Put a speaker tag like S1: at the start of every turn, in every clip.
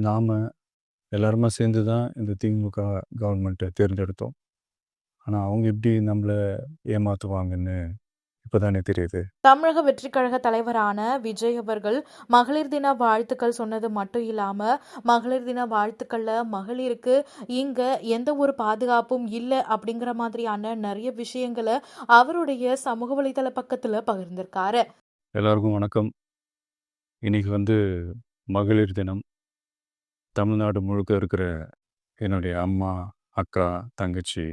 S1: நாம எல்லாருமா சேர்ந்து தான் இந்த திமுக கவர்மெண்ட்ட தேர்ந்தெடுத்தோம். ஆனா, அவங்க எப்படி நம்மள ஏமாத்துவாங்கன்னு இப்ப தானே தெரியுது.
S2: தமிழக வெற்றிக் கழக தலைவரான விஜய் அவர்கள் மகளிர் தின வாழ்த்துக்கள் சொன்னது மட்டும் இல்லாம, மகளிர் தின வாழ்த்துக்கள்ல மகளிருக்கு இங்க எந்த ஒரு பாதுகாப்பும் இல்ல அப்படிங்கிற மாதிரியான நெறைய விஷயங்கள அவருடைய சமூக வலைதள பக்கத்துல பகிர்ந்திருக்காரு.
S1: எல்லாருக்கும் வணக்கம். இன்னைக்கு வந்து மகளிர் தினம். தமிழ்நாடு முழுக்க இருக்கிற என்னுடைய அம்மா, அக்கா, தங்கச்சி,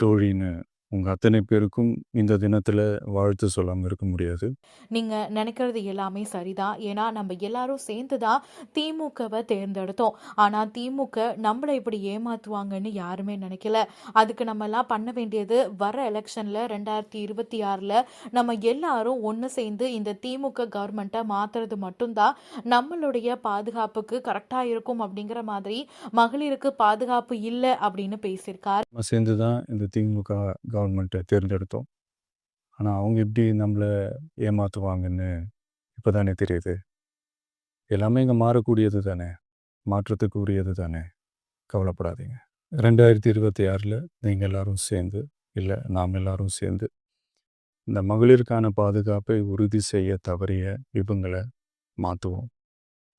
S1: தோழின்னு உங்க அத்தனை பேருக்கும் இந்த தினத்துல வாழ்த்து சொல்லாம இருக்க முடியாது.
S2: நீங்க நினைக்கிறது எல்லாமே சரிதான். ஏன்னா, நம்ம எல்லாரும் சேர்ந்து தான் திமுகவ தேர்ந்தெடுத்தோம். ஆனா, திமுக நம்மள இப்படி ஏமாத்துவாங்கன்னு யாருமே நினைக்கல. அதுக்கு நம்மலாம் பண்ண வேண்டியது வர எலக்ஷன்ல 2026ல நம்ம எல்லாரும் ஒண்ணு சேர்ந்து இந்த திமுக கவர்மெண்ட்ட மாத்துறது மட்டும் தான் நம்மளுடைய பாதுகாப்புக்கு கரெக்ட்டா இருக்கும் அப்படிங்கிற மாதிரி மகளிருக்கு பாதுகாப்பு இல்ல அப்படின்னு பேசியிருக்காரு.
S1: நம்ம சேர்ந்து தான் இந்த திமுக கவர்மெண்ட்டை தேர்ந்தெடுத்தோம். ஆனால் அவங்க எப்படி நம்மளை ஏமாற்றுவாங்கன்னு இப்போ தானே தெரியுது. எல்லாமே இங்கே மாறக்கூடியது தானே. மாற்றத்துக்கு உரியது தானே. கவலைப்படாதீங்க. ரெண்டாயிரத்தி இருபத்தி ஆறில் நீங்கள் எல்லாரும் சேர்ந்து, இல்லை நாம் எல்லாரும் சேர்ந்து, இந்த மகளிருக்கான பாதுகாப்பை உறுதி செய்ய தவறிய இவங்களை மாற்றுவோம்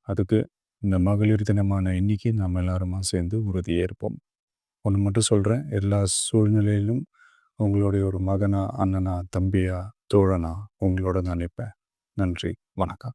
S1: அதுக்கு இந்த மகளிர் தினமான இன்னைக்கு நாம் எல்லாருமா சேர்ந்து உறுதியேற்போம். ஒன்று மட்டும் சொல்கிறேன் எல்லா சூழ்நிலையிலும் உங்களுடைய ஒரு மகனா, அண்ணனா, தம்பியா, தோழனா உங்களோட நான் நன்றி. வணக்கம்.